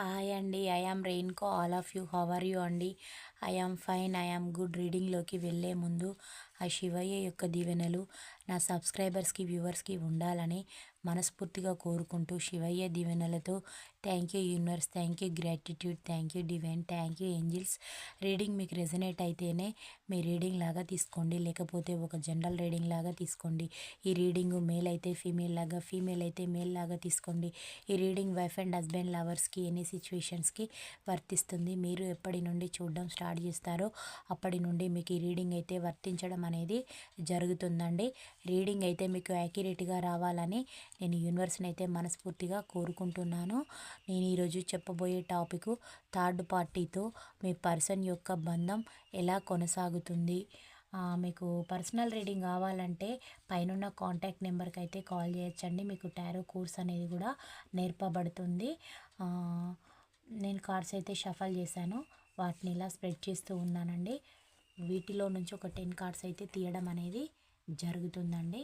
Hi అండి I am రెయిన్కో all of you how are you అండి? I am fine I am good రీడింగ్లోకి వెళ్ళే ముందు ఆ శివయ్య యొక్క దీవెనలు నా సబ్స్క్రైబర్స్కి వ్యూవర్స్కి ఉండాలని మనస్ఫూర్తిగా కోరుకుంటూ శివయ్య దీవెనలతో thank you universe thank you gratitude thank you divine thank you angels. Reading మీకు రెజనేట్ అయితేనే మీ రీడింగ్ లాగా తీసుకోండి. లేకపోతే ఒక జనరల్ రీడింగ్ లాగా తీసుకోండి. ఈ రీడింగ్ మేల్ అయితే ఫీమేల్ లాగా ఫీమేల్ అయితే మేల్ లాగా తీసుకోండి. ఈ రీడింగ్ వైఫ్ అండ్ హస్బెండ్ లవర్స్కి ఎనీ సిచ్యువేషన్స్కి వర్తిస్తుంది. మీరు ఎప్పటి నుండి చూడడం స్టార్ట్ చేస్తారో అప్పటి నుండి మీకు ఈ రీడింగ్ అయితే వర్తించడం అనేది జరుగుతుందండి. రీడింగ్ అయితే మీకు యాక్యురేట్గా రావాలని నేను యూనివర్స్ని అయితే మనస్ఫూర్తిగా కోరుకుంటున్నాను. నేను ఈరోజు చెప్పబోయే టాపిక్ థర్డ్ పార్టీతో మీ పర్సన్ యొక్క బంధం ఎలా కొనసాగుతుంది? మీకు పర్సనల్ రీడింగ్ కావాలంటే పైన కాంటాక్ట్ నెంబర్కి అయితే కాల్ చేయొచ్చండి. మీకు టారో కోర్స్ అనేది కూడా నేర్పబడుతుంది. నేను కార్డ్స్ అయితే షఫల్ చేశాను. వాటిని ఇలా స్ప్రెడ్ చేస్తూ ఉన్నానండి. వీటిలో నుంచి ఒక టెన్ కార్డ్స్ అయితే తీయడం అనేది జరుగుతుందండి.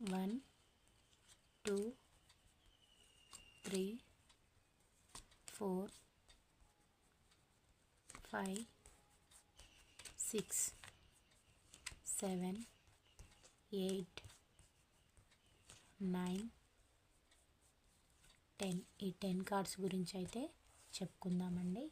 One two three four five six seven eight nine ten. ఈ టెన్ కార్డ్స్ గురించి అయితే చెప్పుకుందామండి.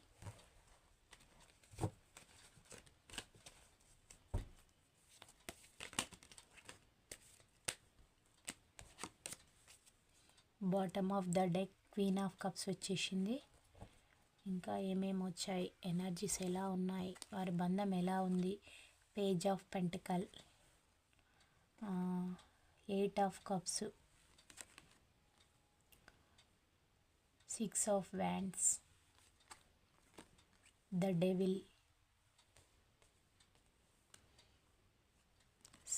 Bottom of the deck queen of cups వచ్చేసింది. ఇంకా ఏమేమి వచ్చాయి? ఎనర్జీస్ ఎలా ఉన్నాయి? వారి బంధం ఎలా ఉంది? Page of pentacle eight of cups six of wands the devil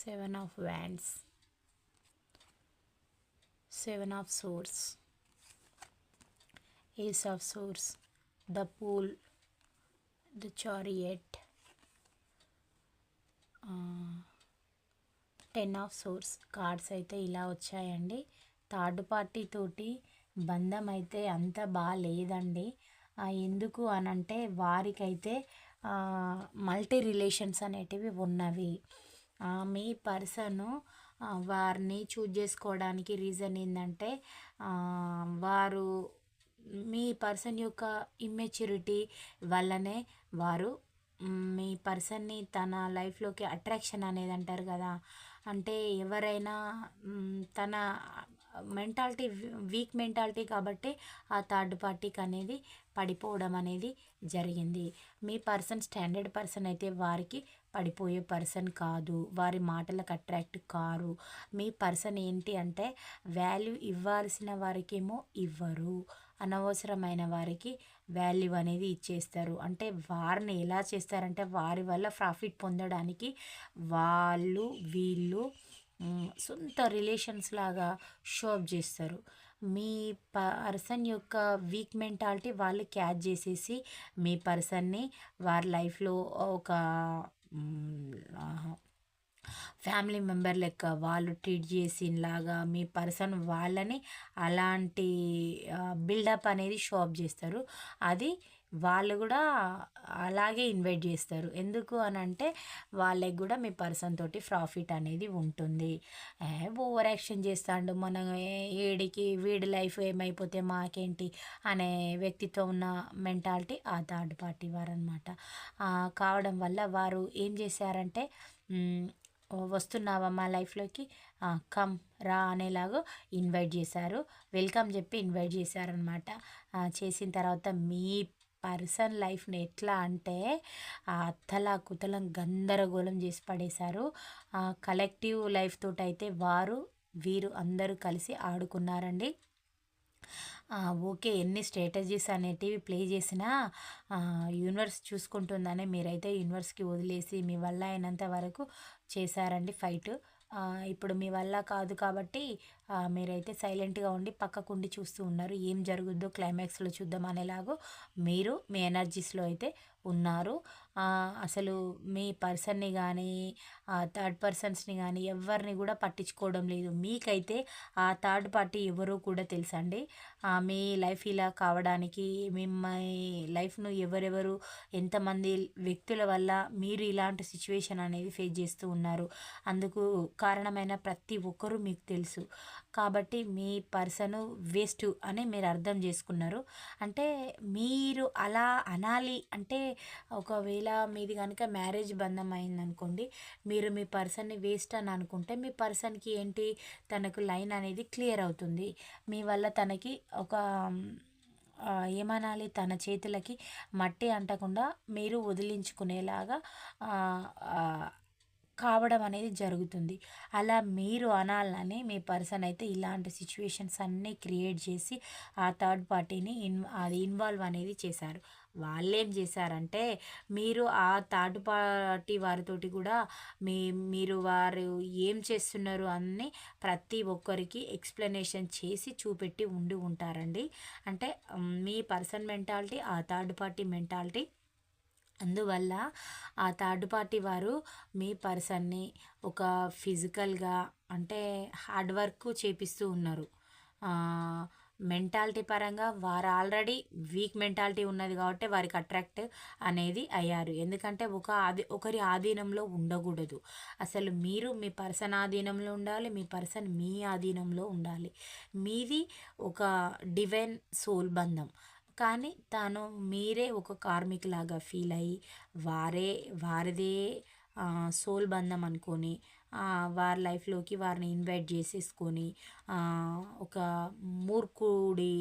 seven of wands seven of swords ace of swords the fool the chariot ten of swords cards అయితే ఇలా వచ్చాయండి. థర్డ్ పార్టీ తోటి బంధం అయితే అంత బాగా లేదండి. ఎందుకు అనంటే వారికైతే మల్టీ రిలేషన్స్ అనేటివి ఉన్నవి. మీ పర్సను వారిని చూజ్ చేసుకోవడానికి రీజన్ ఏంటంటే వారు మీ పర్సన్ యొక్క ఇమ్మెచ్యూరిటీ వల్లనే వారు మీ పర్సన్ని తన లైఫ్లోకి అట్రాక్షన్ అనేది అంటారు కదా. అంటే ఎవరైనా తన మెంటాలిటీ వీక్ మెంటాలిటీ కాబట్టి ఆ థర్డ్ పార్టీకి అనేది పడిపోవడం అనేది జరిగింది. మీ పర్సన్ స్టాండర్డ్ పర్సన్ అయితే వారికి పడిపోయే పర్సన్ కాదు. వారి మాటలకు అట్రాక్ట్ కారు. మీ పర్సన్ ఏంటి అంటే వాల్యూ ఇవ్వాల్సిన వారికేమో ఇవ్వరు. అనవసరమైన వారికి వాల్యూ అనేది ఇచ్చేస్తారు. అంటే వారిని ఎలా చేస్తారంటే వారి వల్ల ప్రాఫిట్ పొందడానికి వాళ్ళు వీళ్ళు సొంత రిలేషన్స్ లాగా షోప్ చేస్తారు. మీ పర్సన్ యొక్క వీక్ మెంటాలిటీ వాళ్ళు క్యాచ్ చేసేసి మీ పర్సన్ని వారి లైఫ్లో ఒక ఫ్యామిలీ మెంబర్ లెక్క వాళ్ళు ట్రీట్ చేసినలాగా మీ పర్సన్ వాళ్ళని అలాంటి బిల్డప్ అనేది షాప్ చేస్తారు. అది వాళ్ళు కూడా అలాగే ఇన్వైట్ చేస్తారు. ఎందుకు అని అంటే వాళ్ళకి కూడా మీ పర్సన్ తోటి ప్రాఫిట్ అనేది ఉంటుంది. ఓవర్ యాక్షన్ చేస్తాడు. మనం ఏడికి వీడి లైఫ్ ఏమైపోతే మాకేంటి అనే వ్యక్తిత్వం ఉన్న మెంటాలిటీ ఆ థర్డ్ పార్టీ వారు అనమాట కావడం వల్ల వారు ఏం చేశారంటే వస్తున్నావా మా లైఫ్లోకి? కమ్ రా అనేలాగా ఇన్వైట్ చేశారు. వెల్కమ్ చెప్పి ఇన్వైట్ చేశారనమాట చేసిన తర్వాత మీ పర్సన్ లైఫ్ని ఎట్లా అంటే అత్తలా కుతలం గందరగోళం చేసి పడేశారు. కలెక్టివ్ లైఫ్ తోటి అయితే వారు వీరు అందరూ కలిసి ఆడుకున్నారండి. ఓకే ఎన్ని స్ట్రాటజీస్ అనేటివి ప్లే చేసినా యూనివర్స్ చూసుకుంటుందని మీరైతే యూనివర్స్కి వదిలేసి మీ వల్ల అయినంత వరకు చేశారండి ఫైట్. ఇప్పుడు మీ వల్ల కాదు కాబట్టి మీరైతే సైలెంట్గా ఉండి పక్కకుండి చూస్తూ ఉన్నారు. ఏం జరుగుద్దో క్లైమాక్స్లో చూద్దాం అనేలాగో మీరు మీ ఎనర్జీస్లో అయితే ఉన్నారు. అసలు మీ పర్సన్ని కానీ థర్డ్ పర్సన్స్ని కానీ ఎవరిని కూడా పట్టించుకోవడం లేదు. మీకైతే ఆ థర్డ్ పార్టీ ఎవరో కూడా తెలుసండి. మీ లైఫ్ ఇలా కావడానికి మిమ్మల్ని లైఫ్ను ఎవరెవరు ఎంతమంది వ్యక్తుల వల్ల మీరు ఇలాంటి సిచ్యువేషన్ అనేది ఫేస్ చేస్తూ ఉన్నారు. అందుకు కారణమైన ప్రతి ఒక్కరూ మీకు తెలుసు. కాబట్టి మీ పర్సన్ వేస్ట్ అని మీరు అర్థం చేసుకున్నారు. అంటే మీరు అలా అనాలి అంటే ఒకవేళ మీది కనుక మ్యారేజ్ బంధం అయిందనుకోండి మీరు మీ పర్సన్ని వేస్ట్ అని అనుకుంటే మీ పర్సన్కి ఏంటి? తనకు లైన్ అనేది క్లియర్ అవుతుంది. మీ వల్ల తనకి ఒక ఏమనాలి? తన చేతులకి మట్టి అంటకుండా మీరు వదిలించుకునేలాగా కావడం అనేది జరుగుతుంది. అలా మీరు అనాలని మీ పర్సన్ అయితే ఇలాంటి సిచ్యువేషన్స్ అన్నీ క్రియేట్ చేసి ఆ థర్డ్ పార్టీని ఇన్ అది ఇన్వాల్వ్ అనేది చేశారు. వాళ్ళేం చేశారంటే మీరు ఆ థర్డ్ పార్టీ వారితోటి కూడా మీ మీరు వారు ఏం చేస్తున్నారు అని ప్రతి ఒక్కరికి ఎక్స్ప్లెనేషన్ చేసి చూపెట్టి ఉండి ఉంటారండి. అంటే మీ పర్సన్ మెంటాలిటీ ఆ థర్డ్ పార్టీ మెంటాలిటీ అందువల్ల ఆ థర్డ్ పార్టీ వారు మీ పర్సన్ని ఒక ఫిజికల్గా అంటే హార్డ్ వర్క్ చేపిస్తూ ఉన్నారు. మెంటాలిటీ పరంగా వారు ఆల్రెడీ వీక్ మెంటాలిటీ ఉన్నది కాబట్టి వారికి అట్రాక్ట్ అనేది అయ్యారు. ఎందుకంటే ఒక ఆది ఒకరి ఆధీనంలో ఉండకూడదు. అసలు మీరు మీ పర్సన్ ఆధీనంలో ఉండాలి మీ పర్సన్ మీ ఆధీనంలో ఉండాలి. మీది ఒక డివైన్ సోల్ బంధం. కానీ తాను మీరే ఒక కార్మికులాగా ఫీల్ అయ్యి వారే వారిదే సోల్ బంధం అనుకొని వారి లైఫ్లోకి వారిని ఇన్వైట్ చేసేసుకొని ఒక మూర్ఖుడి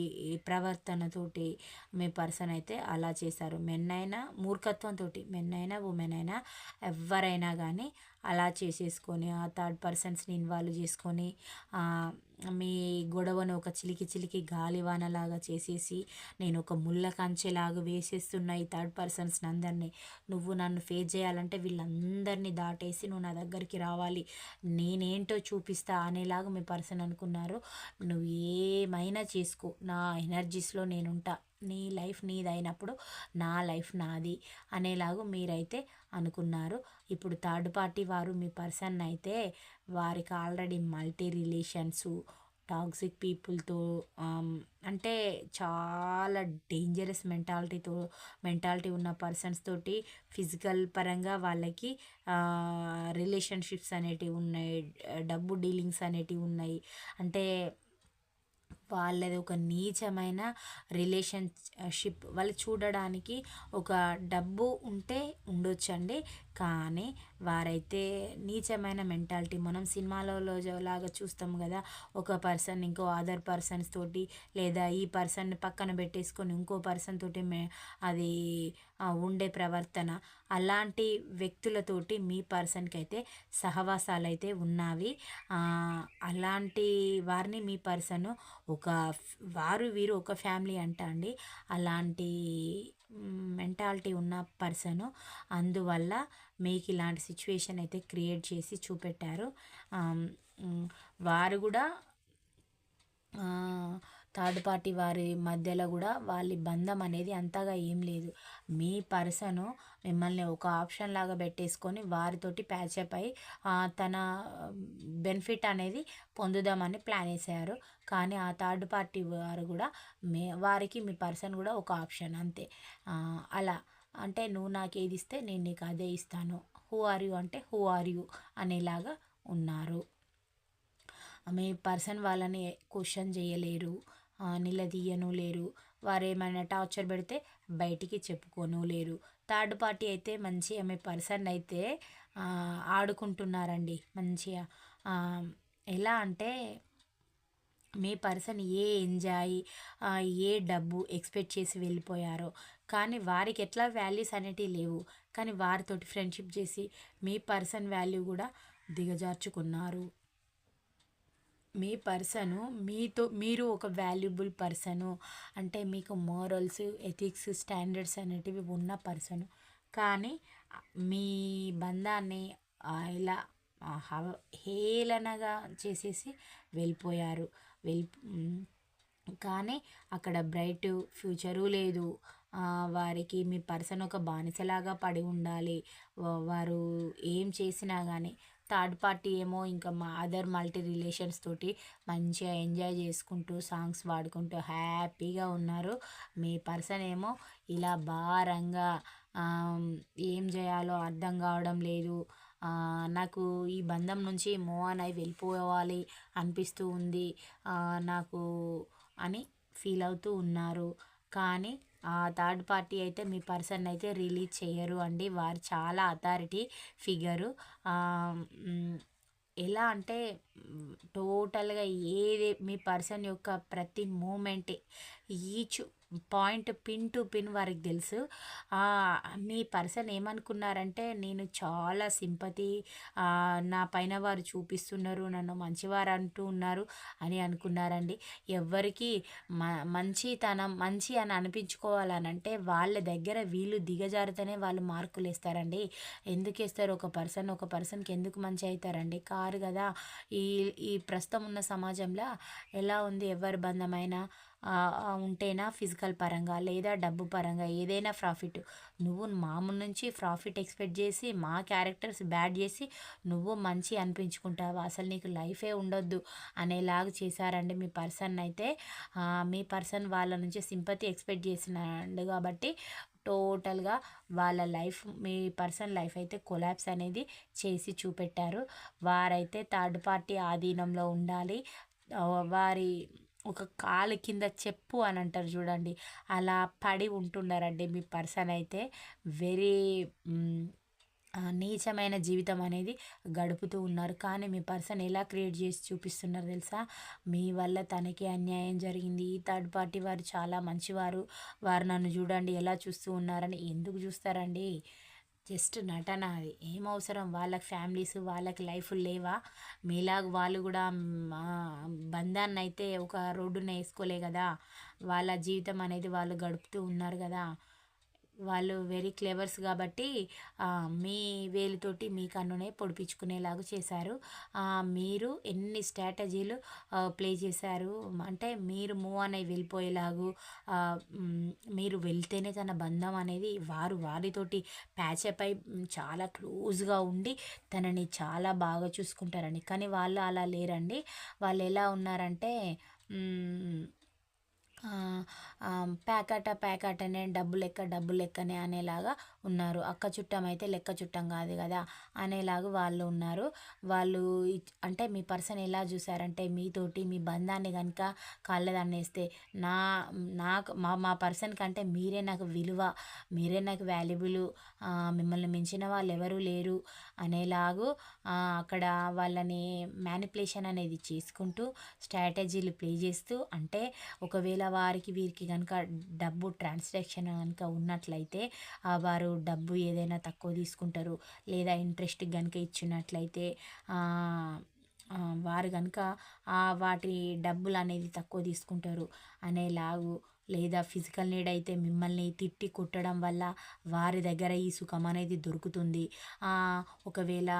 ప్రవర్తనతోటి మీ పర్సన్ అయితే అలా చేశారు. మెన్నైనా మూర్ఖత్వంతో మెన్నైనా ఉమెన్ అయినా ఎవరైనా కానీ అలా చేసేసుకొని ఆ థర్డ్ పర్సన్స్ని ఇన్వాల్వ్ చేసుకొని మీ గొడవను ఒక చిలికి చిలికి గాలివానలాగా చేసేసి నేను ఒక ముళ్ళ కంచెలాగా వేసేస్తున్న ఈ థర్డ్ పర్సన్స్ అందరినీ నువ్వు నన్ను ఫేస్ చేయాలంటే వీళ్ళందరినీ దాటేసి నువ్వు నా దగ్గరికి రావాలి. నేనేంటో చూపిస్తా అనేలాగా మీ పర్సన్ అనుకున్నారు. నువ్వు ఏమైనా చేసుకో నా ఎనర్జీస్లో నేనుంటా. నీ లైఫ్ నీదైనప్పుడు నా లైఫ్ నాది అనేలాగా మీరైతే అనుకున్నారు. ఇప్పుడు థర్డ్ పార్టీ వారు మీ పర్సన్ అయితే వారికి ఆల్రెడీ మల్టీ రిలేషన్స్ టాక్సిక్ పీపుల్తో అంటే చాలా డేంజరస్ మెంటాలిటీతో మెంటాలిటీ ఉన్న పర్సన్స్ తోటి ఫిజికల్ పరంగా వాళ్ళకి రిలేషన్షిప్స్ అనేటివి ఉన్నాయి డబ్బు డీలింగ్స్ అనేటివి ఉన్నాయి. అంటే వాళ్ళది ఒక నీచమైన రిలేషన్షిప్. వాళ్ళు చూడడానికి ఒక డబ్బు ఉంటే ఉండొచ్చండి. కానీ వారైతే నీచమైన మెంటాలిటీ. మనం సినిమాలలో లాగా చూస్తాం కదా ఒక పర్సన్ ఇంకో అదర్ పర్సన్స్ తోటి లేదా ఈ పర్సన్ పక్కన పెట్టేసుకొని ఇంకో పర్సన్ తోటి మే అది ఉండే ప్రవర్తన. అలాంటి వ్యక్తులతోటి మీ పర్సన్కి అయితే సహవాసాలు అయితే ఉన్నవి అలాంటి వారిని మీ పర్సన్ ఒక వారు వీరు ఒక ఫ్యామిలీ అంట అండి. అలాంటి మెంటాలిటీ ఉన్న పర్సను అందువల్ల మీకు ఇలాంటి సిచ్యువేషన్ అయితే క్రియేట్ చేసి చూపెట్టారు. వారు కూడా థర్డ్ పార్టీ వారి మధ్యలో కూడా వాళ్ళ బంధం అనేది అంతగా ఏం లేదు. మీ పర్సను మిమ్మల్ని ఒక ఆప్షన్ లాగా పెట్టేసుకొని వారితోటి ప్యాచప్ అయి తన బెనిఫిట్ అనేది పొందుదామని ప్లాన్ వేసారు కానీ ఆ థర్డ్ పార్టీ వారు కూడా మే వారికి మీ పర్సన్ కూడా ఒక ఆప్షన్ అంతే. అలా. అంటే నువ్వు నాకు ఏది ఇస్తే నేను నీకు అదే ఇస్తాను. హూ ఆర్ యూ అంటే హూ ఆర్ యూ అనేలాగా ఉన్నారు. మీ పర్సన్ వాళ్ళని క్వశ్చన్ చేయలేరు నిలదీయను లేరు. వారు ఏమైనా టార్చర్ పెడితే బయటికి చెప్పుకోను లేరు. థర్డ్ పార్టీ అయితే మంచిగా ఆమె పర్సన్ అయితే ఆడుకుంటున్నారండి మంచిగా. ఎలా అంటే మీ పర్సన్ ఏ ఎంజాయ్ ఏ డబ్బు ఎక్స్పెక్ట్ చేసి వెళ్ళిపోయారో కానీ వారికి ఎట్లా వాల్యూస్ అనేటివి లేవు. కానీ వారితోటి ఫ్రెండ్షిప్ చేసి మీ పర్సన్ వాల్యూ కూడా దిగజార్చుకున్నారు. మీ పర్సను మీతో మీరు ఒక వాల్యుబుల్ పర్సను అంటే మీకు మోరల్స్ ఎథిక్స్ స్టాండర్డ్స్ అనేటివి ఉన్న పర్సను. కానీ మీ బంధాన్ని ఇలా హేళనగా చేసేసి వెళ్ళిపోయారు. వెళ్ళి కానీ అక్కడ బ్రైట్ ఫ్యూచరు లేదు. వారికి మీ పర్సన్ ఒక బానిసలాగా పడి ఉండాలి. వారు ఏం చేసినా కానీ థర్డ్ పార్టీ ఏమో ఇంకా మా అదర్ మల్టీ రిలేషన్స్ తోటి మంచిగా ఎంజాయ్ చేసుకుంటూ సాంగ్స్ పాడుకుంటూ హ్యాపీగా ఉన్నారు. మీ పర్సన్ ఏమో ఇలా భారంగా ఏం చేయాలో అర్థం కావడం లేదు. నాకు ఈ బంధం నుంచి మూవ్ ఆన్ అయి వెళ్ళిపోవాలి అనిపిస్తూ ఉంది. నాకు అని ఫీల్ అవుతూ ఉన్నారు. కానీ థర్డ్ పార్టీ అయితే మీ పర్సన్ అయితే రిలీజ్ చేయరు అండి. వారు చాలా అథారిటీ ఫిగరు. ఎలా అంటే టోటల్గా ఏది మీ పర్సన్ యొక్క ప్రతి moment. Each point pin to pin వారికి తెలుసు. మీ పర్సన్ ఏమనుకున్నారంటే నేను చాలా సింపతి నా పైన వారు చూపిస్తున్నారు నన్ను మంచివారు అంటూ ఉన్నారు అని అనుకున్నారండి. ఎవరికి మ మంచితనం మంచి అని అనిపించుకోవాలనంటే వాళ్ళ దగ్గర వీళ్ళు దిగజారితేనే వాళ్ళు మార్కులు వేస్తారండి. ఎందుకు వేస్తారు? ఒక పర్సన్ ఒక పర్సన్కి ఎందుకు మంచి అవుతారండి? కారు కదా ఈ ఈ ప్రస్తుతం ఉన్న సమాజంలో ఎలా ఉంది ఎవరి బంధమైన ఉంటేనా ఫిజికల్ పరంగా లేదా డబ్బు పరంగా ఏదైనా ప్రాఫిట్. నువ్వు మామూలు నుంచి ప్రాఫిట్ ఎక్స్పెక్ట్ చేసి మా క్యారెక్టర్స్ బ్యాడ్ చేసి నువ్వు మంచి అనిపించుకుంటావు? అసలు నీకు లైఫే ఉండొద్దు అనేలాగా చేశారండి మీ పర్సన్ అయితే. మీ పర్సన్ వాళ్ళ నుంచి సింపతి ఎక్స్పెక్ట్ చేసినాడు కాబట్టి టోటల్గా వాళ్ళ లైఫ్ మీ పర్సన్ లైఫ్ అయితే కొలాబ్స్ అనేది చేసి చూపెట్టారు. వారైతే థర్డ్ పార్టీ ఆధీనంలో ఉండాలి. వారి ఒక కాలు కింద చెప్పు అని అంటారు చూడండి. అలా పడి ఉంటున్నారండి మీ పర్సన్ అయితే. వెరీ నీచమైన జీవితం అనేది గడుపుతూ ఉన్నారు. కానీ మీ పర్సన్ ఎలా క్రియేట్ చేసి చూపిస్తున్నారు తెలుసా? మీ వల్ల తనకి అన్యాయం జరిగింది. ఈ థర్డ్ పార్టీ వారు చాలా మంచివారు. వారు నన్ను చూడండి ఎలా చూస్తూ ఉన్నారని ఎందుకు చూస్తారండి? జస్ట్ నటన అది. ఏం అవసరం? వాళ్ళకి ఫ్యామిలీస్ వాళ్ళకి లైఫ్ లేవా? మీలాగా వాళ్ళు కూడా బంధాన్ని అయితే ఒక రోడ్డున వేసుకోలే కదా? వాళ్ళ జీవితం అనేది వాళ్ళు గడుపుతూ ఉన్నారు కదా? వాళ్ళు వెరీ క్లెవర్స్ కాబట్టి మీ వేలుతోటి మీ కన్నునే పొడిపించుకునేలాగా చేశారు. మీరు ఎన్ని స్ట్రాటజీలు ప్లే చేశారు? అంటే మీరు మూవ్ అని వెళ్ళిపోయేలాగు మీరు వెళ్తేనే తన బంధం అనేది వారు వారితోటి ప్యాచపై చాలా క్లోజ్గా ఉండి తనని చాలా బాగా చూసుకుంటారండి కానీ వాళ్ళు అలా లేరండి. వాళ్ళు ఎలా ఉన్నారంటే ప్యాకట ప్యాకట్ అనే డబ్బు లెక్క డబ్బు లెక్కనే అనేలాగా ఉన్నారు. అక్క చుట్టం అయితే లెక్క చుట్టం కాదు కదా అనేలాగా వాళ్ళు ఉన్నారు. వాళ్ళు అంటే మీ పర్సన్ ఎలా చూసారంటే మీతోటి మీ బంధాన్ని కనుక కాళ్ళదాన్ని వేస్తే నా నాకు మా మా పర్సన్ కంటే మీరే నాకు విలువ మీరే నాకు వాల్యుబుల్ మిమ్మల్ని మించిన వాళ్ళు ఎవరూ లేరు అనేలాగు అక్కడ వాళ్ళని మ్యానిపులేషన్ అనేది చేసుకుంటూ స్ట్రాటజీలు ప్లే చేస్తూ అంటే ఒకవేళ వారికి వీరికి కనుక డబ్బు ట్రాన్సాక్షన్ కనుక ఉన్నట్లయితే వారు డబ్బు ఏదైనా తక్కువ తీసుకుంటారు లేదా ఇంట్రెస్ట్ కనుక ఇచ్చినట్లయితే వారు కనుక వాటి డబ్బులు అనేది తక్కువ తీసుకుంటారు అనేలాగు లేదా ఫిజికల్ నీడ్ అయితే మిమ్మల్ని తిట్టి కొట్టడం వల్ల వారి దగ్గర ఈ సుఖం అనేది దొరుకుతుంది. ఒకవేళ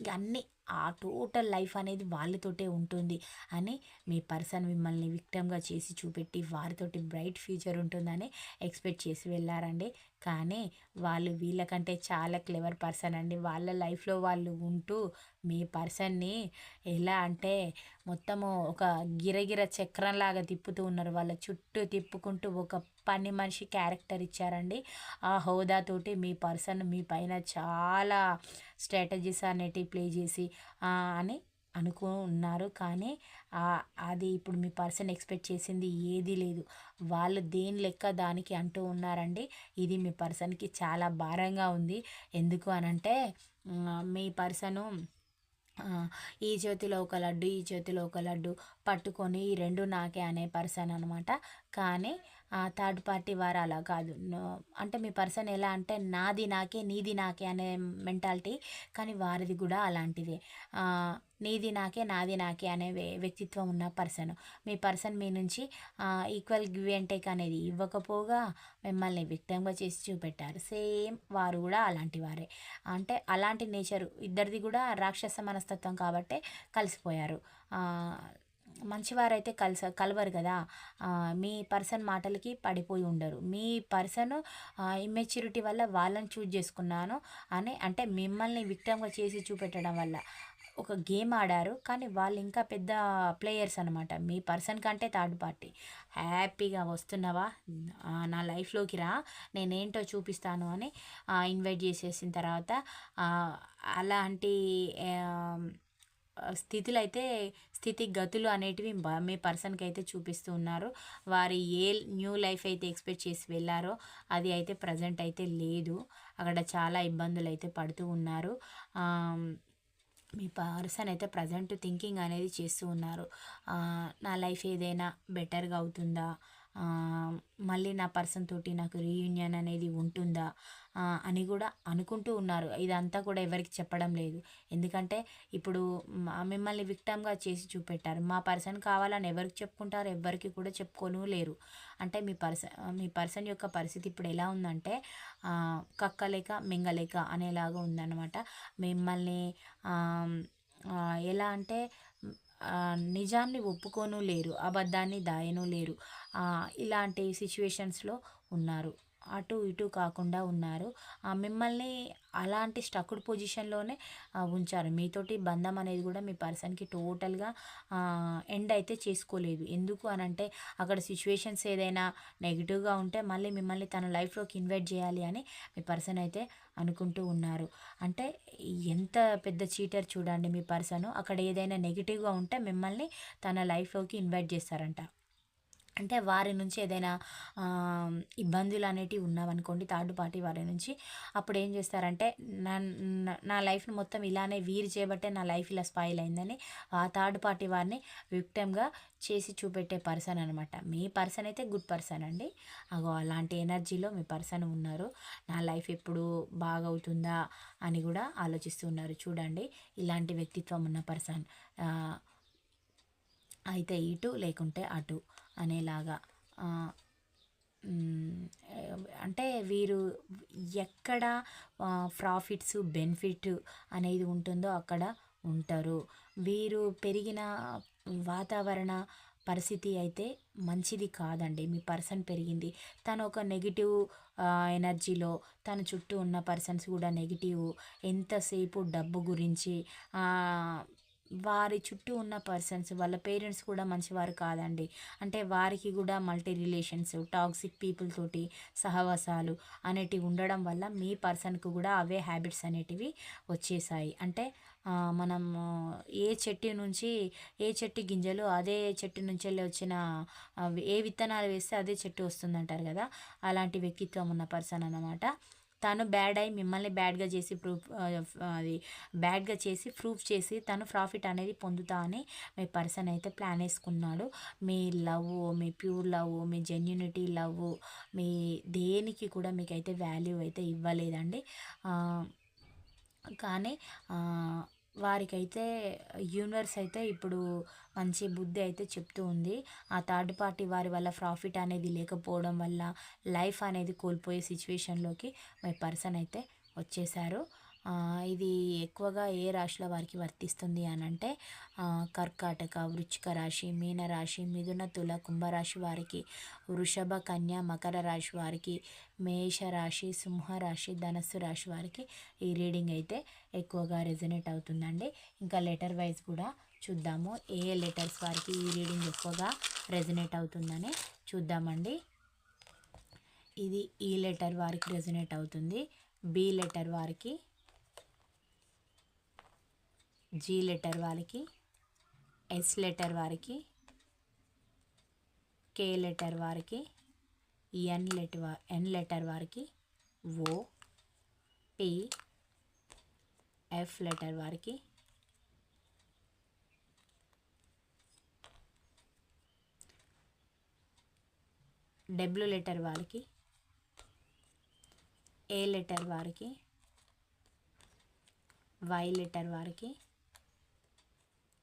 అన్నీ ఆ టోటల్ లైఫ్ అనేది వాళ్ళతోటే ఉంటుంది అని మీ పర్సన్ మిమ్మల్ని విక్టమ్గా చేసి చూపెట్టి వారితోటి బ్రైట్ ఫ్యూచర్ ఉంటుందని ఎక్స్పెక్ట్ చేసి వెళ్ళారండి. కానీ వాళ్ళు వీళ్ళకంటే చాలా క్లెవర్ పర్సన్ అండి. వాళ్ళ లైఫ్లో వాళ్ళు ఉంటూ మీ పర్సన్ని ఎలా అంటే మొత్తము ఒక గిరగిర చక్రంలాగా తిప్పుతూ ఉన్నారు. వాళ్ళ చుట్టూ తిప్పుకుంటూ ఒక పని మనిషి క్యారెక్టర్ ఇచ్చారండి. ఆ హోదాతోటి మీ పర్సన్ మీ పైన చాలా స్ట్రాటజీస్ అనేటివి ప్లే చేసి అని అనుకో ఉన్నారు. కానీ అది ఇప్పుడు మీ పర్సన్ ఎక్స్పెక్ట్ చేసింది ఏది లేదు. వాళ్ళు దేని లెక్క దానికి అంటూ ఉన్నారండి ఇది మీ పర్సన్కి చాలా భారంగా ఉంది. ఎందుకు అనంటే మీ పర్సను ఈ చేతిలో ఒక లడ్డు ఈ చేతిలో ఒక లడ్డు పట్టుకొని ఈ రెండు నాకే అనే పర్సన్ అనమాట కానీ థర్డ్ పార్టీ వారు అలా కాదు. అంటే మీ పర్సన్ ఎలా అంటే నాది నాకే నీది నాకే అనే మెంటాలిటీ కానీ వారిది కూడా అలాంటిదే. నీది నాకే నాది నాకే అనే వ్యక్తిత్వం ఉన్న పర్సన్ మీ పర్సన్ మీ నుంచి ఈక్వల్ గివ్ అండ్ టేక్ అనేది ఇవ్వకపోగా మిమ్మల్ని విక్టంగా చేసి చూపెట్టారు. సేమ్ వారు కూడా అలాంటి వారే. అంటే అలాంటి నేచర్ ఇద్దరిది కూడా రాక్షస మనస్తత్వం కాబట్టే కలిసిపోయారు. మంచివారైతే కలిస కలవరు కదా. మీ పర్సన్ మాటలకి పడిపోయి ఉండరు. మీ పర్సన్ ఇమ్మెచ్యూరిటీ వల్ల వాళ్ళని చూజ్ చేసుకున్నాను అని అంటే మిమ్మల్ని విక్టమ్గా చేసి చూపెట్టడం వల్ల. ఒక గేమ్ ఆడారు కానీ వాళ్ళు ఇంకా పెద్ద ప్లేయర్స్ అనమాట మీ పర్సన్ కంటే థర్డ్ పార్టీ. హ్యాపీగా వస్తున్నావా? నా లైఫ్లోకి రా. నేనేంటో చూపిస్తాను అని ఇన్వైట్ చేసేసిన తర్వాత అలాంటి స్థితిలో అయితే స్థితి గతులు అనేటివి మీ పర్సన్కి అయితే చూపిస్తూ ఉన్నారు వారి ఏ న్యూ లైఫ్ అయితే ఎక్స్పెక్ట్ చేసి వెళ్ళారో అది అయితే ప్రజెంట్ అయితే లేదు. అక్కడ చాలా ఇబ్బందులు అయితే పడుతూ ఉన్నారు. మీ పర్సన్ అయితే ప్రజెంట్ థింకింగ్ అనేది చేస్తూ ఉన్నారు. నా లైఫ్ ఏదైనా బెటర్గా అవుతుందా? మళ్ళీ నా పర్సన్ తోటి నాకు రీయూనియన్ అనేది ఉంటుందా అని కూడా అనుకుంటూ ఉన్నారు. ఇదంతా కూడా ఎవరికి చెప్పడం లేదు. ఎందుకంటే ఇప్పుడు మిమ్మల్ని విక్టమ్గా చేసి చూపెట్టారు. మా పర్సన్ కావాలని ఎవరికి చెప్పుకుంటారు ఎవరికి కూడా చెప్పుకోను లేరు. అంటే మీ పర్సన్ మీ పర్సన్ యొక్క పరిస్థితి ఇప్పుడు ఎలా ఉందంటే కక్కలేక మింగలేక అనేలాగా ఉందన్నమాట. మిమ్మల్ని ఎలా అంటే నిజాన్ని ఒప్పుకోను లేరు అబద్ధాన్ని దాయను లేరు. ఇలాంటి సిచ్యువేషన్స్లో ఉన్నారు. అటు ఇటు కాకుండా ఉన్నారు. మిమ్మల్ని అలాంటి స్టక్డ్ పొజిషన్లోనే ఉంచారు. మీతోటి బంధం అనేది కూడా మీ పర్సన్కి టోటల్గా ఎండ్ అయితే చేసుకోలేదు. ఎందుకు అని అంటే అక్కడ సిచ్యువేషన్స్ ఏదైనా నెగిటివ్గా ఉంటే మళ్ళీ మిమ్మల్ని తన లైఫ్లోకి ఇన్వైట్ చేయాలి అని మీ పర్సన్ అయితే అనుకుంటూ ఉన్నారు. అంటే ఎంత పెద్ద చీటర్ చూడండి మీ పర్సన్. అక్కడ ఏదైనా నెగిటివ్గా ఉంటే మిమ్మల్ని తన లైఫ్లోకి ఇన్వైట్ చేస్తారంట. అంటే వారి నుంచి ఏదైనా ఇబ్బందులు అనేటివి ఉన్నావనుకోండి థర్డ్ పార్టీ వారి నుంచి అప్పుడు ఏం చేస్తారంటే నా నా లైఫ్ని మొత్తం ఇలానే వీరు చేయబట్టే నా లైఫ్ ఇలా స్పాయిల్ అయిందని ఆ థర్డ్ పార్టీ వారిని విక్టమ్గా చేసి చూపెట్టే పర్సన్ అనమాట. మీ పర్సన్ అయితే గుడ్ పర్సన్ అండి. అగో అలాంటి ఎనర్జీలో మీ పర్సన్ ఉన్నారు. నా లైఫ్ ఎప్పుడు బాగవుతుందా అని కూడా ఆలోచిస్తున్నారు చూడండి ఇలాంటి వ్యక్తిత్వం ఉన్న పర్సన్ అయితే ఇటు లేకుంటే అటు. అనేలాగా అంటే వీరు ఎక్కడ ప్రాఫిట్స్ బెనిఫిట్ అనేది ఉంటుందో అక్కడ ఉంటారు. వీరు పెరిగిన వాతావరణ పరిస్థితి అయితే మంచిది కాదండి. మీ పర్సన్ పెరిగింది. తను ఒక నెగిటివ్ ఎనర్జీలో తన చుట్టూ ఉన్న పర్సన్స్ కూడా నెగిటివ్ ఎంతసేపు డబ్బు గురించి వారి చుట్టూ ఉన్న పర్సన్స్ వాళ్ళ పేరెంట్స్ కూడా మంచివారు కాదండి. అంటే వారికి కూడా మల్టీ రిలేషన్స్ టాక్సిక్ పీపుల్ తోటి సహవాసాలు అనేటివి ఉండడం వల్ల మీ పర్సన్కు కూడా అవే హ్యాబిట్స్ అనేటివి వచ్చేసాయి. అంటే మనం ఏ చెట్టు నుంచి ఏ చెట్టు గింజలు అదే చెట్టు నుంచి వెళ్ళి వచ్చిన ఏ విత్తనాలు వేస్తే అదే చెట్టు వస్తుంది అంటారు కదా? అలాంటి వ్యక్తిత్వం ఉన్న పర్సన్ అన్నమాట. తను బ్యాడ్ అయి మిమ్మల్ని బ్యాడ్గా చేసి ప్రూఫ్ అది బ్యాడ్గా చేసి ప్రూఫ్ చేసి తను ప్రాఫిట్ అనేది పొందుతా అని మీ పర్సన్ అయితే ప్లాన్ వేసుకున్నాడు. మీ లవ్ మీ ప్యూర్ లవ్ మీ జెన్యునిటీ లవ్ మీ దేనికి కూడా మీకైతే వాల్యూ అయితే ఇవ్వలేదండి. కానీ వారికైతే యూనివర్స్ అయితే ఇప్పుడు మంచి బుద్ధి అయితే చెప్తూ ఉంది. ఆ థర్డ్ పార్టీ వారి వల్ల ప్రాఫిట్ అనేది లేకపోవడం వల్ల లైఫ్ అనేది కోల్పోయే సిచ్యువేషన్లోకి మై పర్సన్ అయితే వచ్చేసారు. ఇది ఎక్కువగా ఏ రాశుల వారికి వర్తిస్తుంది అని అంటే కర్కాటక వృచ్చిక రాశి మీనరాశి మిథున తుల కుంభరాశి వారికి వృషభ కన్య మకర రాశి వారికి మేషరాశి సింహరాశి ధనస్సు రాశి వారికి ఈ రీడింగ్ అయితే ఎక్కువగా రెజనేట్ అవుతుందండి. ఇంకా లెటర్ వైజ్ కూడా చూద్దాము. ఏ లెటర్స్ వారికి ఈ రీడింగ్ ఎక్కువగా రెజనేట్ అవుతుందని చూద్దామండి. ఇది ఈ లెటర్ వారికి రెజనేట్ అవుతుంది. బి లెటర్ వారికి జీ లెటర్ వారికి ఎస్ లెటర్ వారికి కే లెటర్ వారికి ఎన్ లెటర్ ఎన్ లెటర్ వారికి ఓ పి ఎఫ్ లెటర్ వారికి డబ్ల్యూ లెటర్ వారికి ఏ లెటర్ వారికి వై లెటర్ వారికి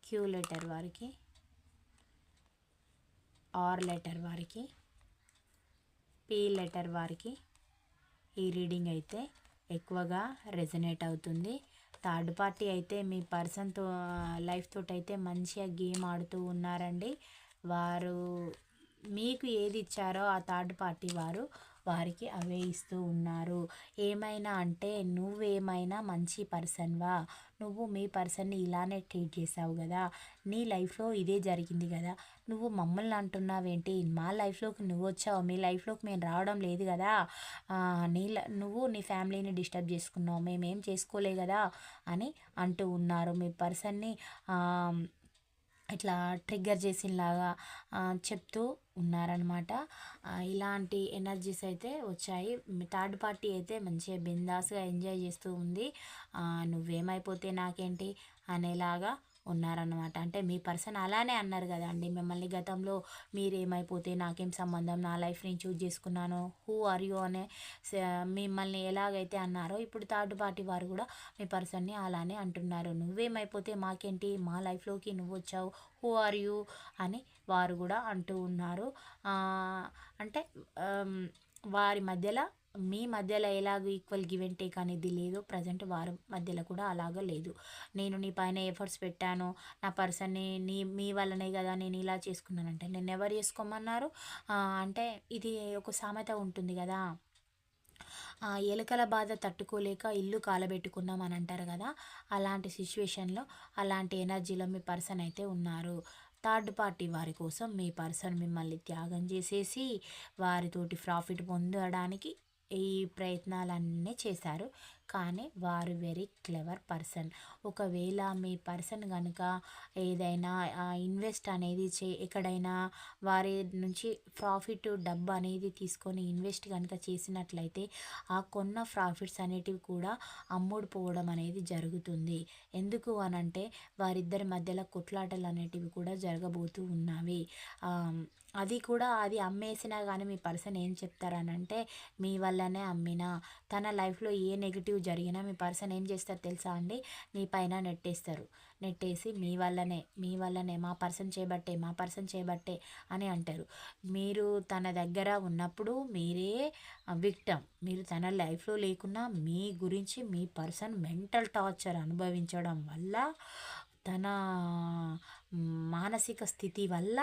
క్యూ లెటర్ వారికి ఆర్ లెటర్ వారికి పీ లెటర్ వారికి ఈ రీడింగ్ అయితే ఎక్కువగా రెజనేట్ అవుతుంది. థర్డ్ పార్టీ అయితే మీ పర్సన్తో లైఫ్ తోటి అయితే మంచిగా గేమ్ ఆడుతూ ఉన్నారండి. వారు మీకు ఏది ఇచ్చారో ఆ థర్డ్ పార్టీ వారు వారికి అవే ఇస్తూ ఉన్నారు. ఏమైనా అంటే నువ్వేమైనా మంచి పర్సన్వా? నువ్వు మీ పర్సన్ని ఇలానే ట్రీట్ చేసావు కదా నీ లైఫ్లో ఇదే జరిగింది కదా నువ్వు మమ్మల్ని అంటున్నావేంటి? మా లైఫ్లోకి నువ్వు వచ్చావు మీ లైఫ్లోకి మేము రావడం లేదు కదా నీ నువ్వు నీ ఫ్యామిలీని డిస్టర్బ్ చేసుకున్నావు మేమేం చేసుకోలే కదా అని అంటూ ఉన్నారు. మీ పర్సన్ని ఇట్లా ట్రిగ్గర్ చేసినలాగా చెప్తూ ఉన్నారనమాట ఇలాంటి ఎనర్జీస్ అయితే వచ్చాయి. థర్డ్ పార్టీ అయితే మంచిగా బిందాస్గా ఎంజాయ్ చేస్తూ ఉంది. నువ్వేమైపోతే నాకేంటి అనేలాగా ఉన్నారన్నమాట. అంటే మీ పర్సన్ అలానే అన్నారు కదండి. మిమ్మల్ని గతంలో మీరేమైపోతే నాకేం సంబంధం నా లైఫ్ నేను చూజ్ చేసుకున్నాను హూ ఆర్ యూ అనే మిమ్మల్ని ఎలాగైతే అన్నారో ఇప్పుడు థర్డ్ పార్టీ వారు కూడా మీ పర్సన్ని అలానే అంటున్నారు. నువ్వేమైపోతే మాకేంటి? మా లైఫ్లోకి నువ్వు వచ్చావు హూ ఆర్ యూ అని వారు కూడా అంటూ ఉన్నారు. అంటే వారి మధ్యలో మీ మధ్యలో ఎలాగ ఈక్వల్ గివ్ అండ్ టేక్ అనేది లేదు. ప్రజెంట్ వారి మధ్యలో కూడా అలాగ లేదు. నేను నీ పైన ఎఫర్ట్స్ పెట్టాను. నా పర్సన్ని నీ మీ వల్లనే కదా నేను ఇలా చేసుకున్నానంటే నేను ఎవరు చేసుకోమన్నారు? అంటే ఇది ఒక సామెత ఉంటుంది కదా. ఎలుకల బాధ తట్టుకోలేక ఇల్లు కాలబెట్టుకున్నాం అని అంటారు కదా. అలాంటి సిచ్యువేషన్లో అలాంటి ఎనర్జీలో మీ పర్సన్ అయితే ఉన్నారు. థర్డ్ పార్టీ వారి కోసం మీ పర్సన్ మిమ్మల్ని త్యాగం చేసేసి వారితోటి ప్రాఫిట్ పొందడానికి ఈ ప్రయత్నాలన్నీ చేశారు. కానీ వారు వెరీ క్లెవర్ పర్సన్ ఒకవేళ మీ పర్సన్ కనుక ఏదైనా ఇన్వెస్ట్ అనేది చే ఎక్కడైనా వారి నుంచి ప్రాఫిట్ డబ్బు అనేది తీసుకొని ఇన్వెస్ట్ కనుక చేసినట్లయితే ఆ కొన్న ప్రాఫిట్స్ అనేటివి కూడా అమ్ముడుపోవడం అనేది జరుగుతుంది. ఎందుకు అనంటే వారిద్దరి మధ్యలో కొట్లాటలు అనేటివి కూడా జరగబోతూ ఉన్నవి. అది కూడా అది అమ్మేసినా కానీ మీ పర్సన్ ఏం చెప్తారనంటే మీ వల్లనే అమ్మినా తన లైఫ్లో ఏ నెగిటివ్ జరిగినా మీ పర్సన్ ఏం చేస్తారు తెలుసా అండి? మీ పైన నెట్టేస్తారు. నెట్టేసి మీ వల్లనే మీ వల్లనే మా పర్సన్ చేయబట్టే మా పర్సన్ చేయబట్టే అని అంటారు. మీరు తన దగ్గర ఉన్నప్పుడు మీరే విక్టమ్. మీరు తన లైఫ్లో లేకున్నా మీ గురించి మీ పర్సన్ మెంటల్ టార్చర్ అనుభవించడం వల్ల తన మానసిక స్థితి వల్ల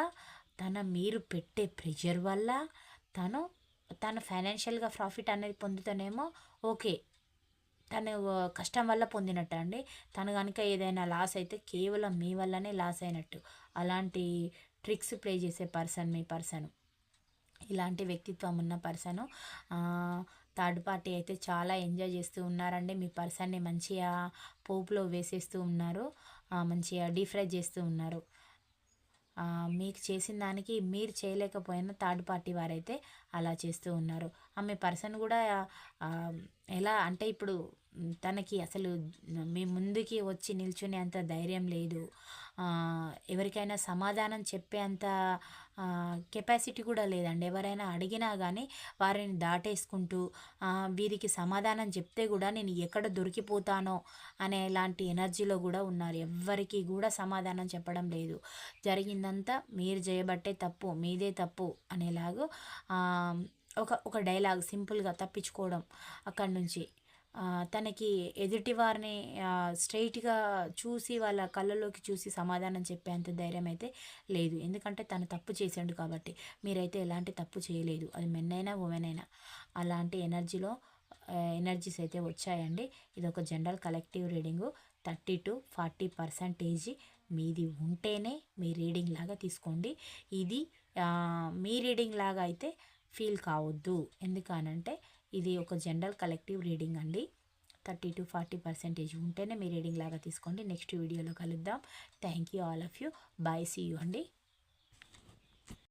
తన మీరు పెట్టే ప్రెషర్ వల్ల తను తను ఫైనాన్షియల్గా ప్రాఫిట్ అనేది పొందుతానేమో ఓకే తను కష్టం వల్ల పొందినట్టు అండి. తను కనుక ఏదైనా లాస్ అయితే కేవలం మీ వల్లనే లాస్ అయినట్టు. అలాంటి ట్రిక్స్ ప్లే చేసే పర్సన్ మీ పర్సన్. ఇలాంటి వ్యక్తిత్వం ఉన్న పర్సను థర్డ్ పార్టీ అయితే చాలా ఎంజాయ్ చేస్తూ ఉన్నారండి. మీ పర్సన్ని మంచిగా పోపులో వేసేస్తూ ఉన్నారు మంచిగా డీప్ ఫ్రై చేస్తూ ఉన్నారు. మీకు చేసిన దానికి మీరు చేయలేకపోయినా థర్డ్ పార్టీ వారైతే అలా చేస్తూ ఉన్నారు. ఆమె పర్సన్ కూడా ఎలా అంటే ఇప్పుడు తనకి అసలు మీ ముందుకి వచ్చి నిల్చునే అంత ధైర్యం లేదు. ఎవరికైనా సమాధానం చెప్పే అంత కెపాసిటీ కూడా లేదండి. ఎవరైనా అడిగినా కానీ వారిని దాటేసుకుంటూ వీరికి సమాధానం చెప్తే కూడా నేను ఎక్కడ దొరికిపోతానో అనే లాంటి ఎనర్జీలో కూడా ఉన్నారు. ఎవ్వరికి కూడా సమాధానం చెప్పడం లేదు. జరిగిందంతా మీరు చేయబట్టే తప్పు మీదే తప్పు అనేలాగా ఒక ఒక డైలాగ్ సింపుల్గా తప్పించుకోవడం అక్కడి నుంచి. తనకి ఎదుటి వారిని స్ట్రైట్గా చూసి వాళ్ళ కళ్ళలోకి చూసి సమాధానం చెప్పేంత ధైర్యం అయితే లేదు. ఎందుకంటే తను తప్పు చేసాడు కాబట్టి. మీరైతే ఎలాంటి తప్పు చేయలేదు. అది మెన్ అయినా ఉమెన్ అయినా. అలాంటి ఎనర్జీలో ఎనర్జీస్ అయితే వచ్చాయండి. ఇది ఒక general collective reading. Thirty to forty percentage మీది ఉంటేనే మీ రీడింగ్ లాగా తీసుకోండి. ఇది మీ రీడింగ్ లాగా అయితే ఫీల్ కావద్దు. ఎందుకనంటే ఇది ఒక జనరల్ కలెక్టివ్ రీడింగ్ అండి. థర్టీ టు ఫార్టీ పర్సెంటేజ్ ఉంటేనే మీ రీడింగ్ లాగా తీసుకోండి. నెక్స్ట్ వీడియోలో కలుద్దాం. Thank you all of you. Bye see you అండి.